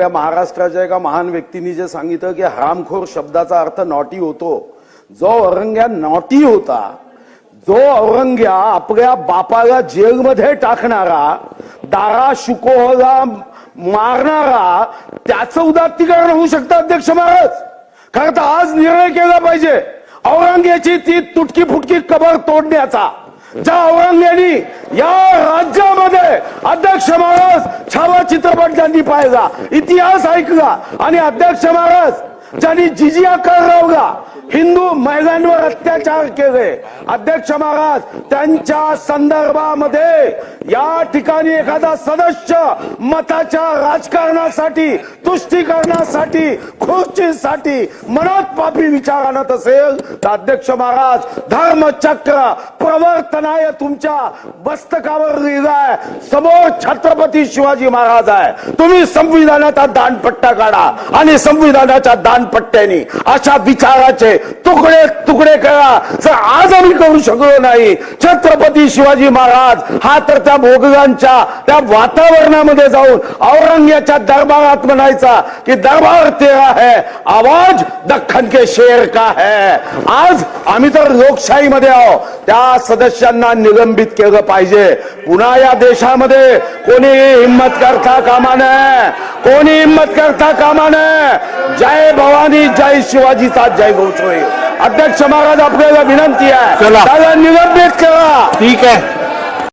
आपल्या महाराष्ट्राच्या एका महान व्यक्तींनी जे सांगितलं की हरामखोर शब्दाचा अर्थ नॉटी होतो. जो औरंग्या नॉटी होता जो औरंग्या आपल्या बापाला जेलमध्ये टाकणारा दारा शुकोहला मारणारा त्याचं उदात्तीकरण होऊ शकतं अध्यक्ष महाराज? खरं तर आज निर्णय केला पाहिजे. औरंग्याची ती तुटकी फुटकी कबर तोडण्याचा. ज्या औरंग्यानी या राज्यामध्ये अध्यक्ष महाराज छावा चित्रपट ज्यांनी पाहिला इतिहास ऐकला आणि अध्यक्ष महाराज ज्यांनी जिजिया कर लावला हिंदू महिलांवर अत्याचार केले. अध्यक्ष महाराज त्यांच्या संदर्भामध्ये या ठिकाणी एखादा सदस्य मताच्या राजकारणासाठी तुष्टीकरणासाठी खुर्चीसाठी मनात पापी विचार आणत असेल तर अध्यक्ष महाराज धर्मचक्र प्रवर्तनाय तुमच्या मस्तकावर लिहिलाय समोर छत्रपती शिवाजी महाराज आहे. तुम्ही संविधानाचा दानपट्टा काढा आणि संविधानाच्या दानपट्ट्याने अशा विचाराचे तुकडे तुकडे करा. जर आज आम्ही करू शकलो नाही छत्रपती शिवाजी महाराज हा तर त्या भोगलांच्या त्या वातावरणामध्ये जाऊन औरंग्याच्या दरबारात म्हणायचा की दरबार तेरा है आवाज दख्खन के शेर का है. आज आम्ही तर लोकशाहीमध्ये आहोत. त्या सदस्यांना निलंबित केलं पाहिजे. पुन्हा या देशामध्ये कोणी हिंमत करता कामा नये. कोणी हिंमत करता कामा नये. जय भवानी जय शिवाजीचा जय घोष होईल अध्यक्ष महाराज आपल्याला विनंती आहे. त्याला निलंबित करा. ठीक आहे.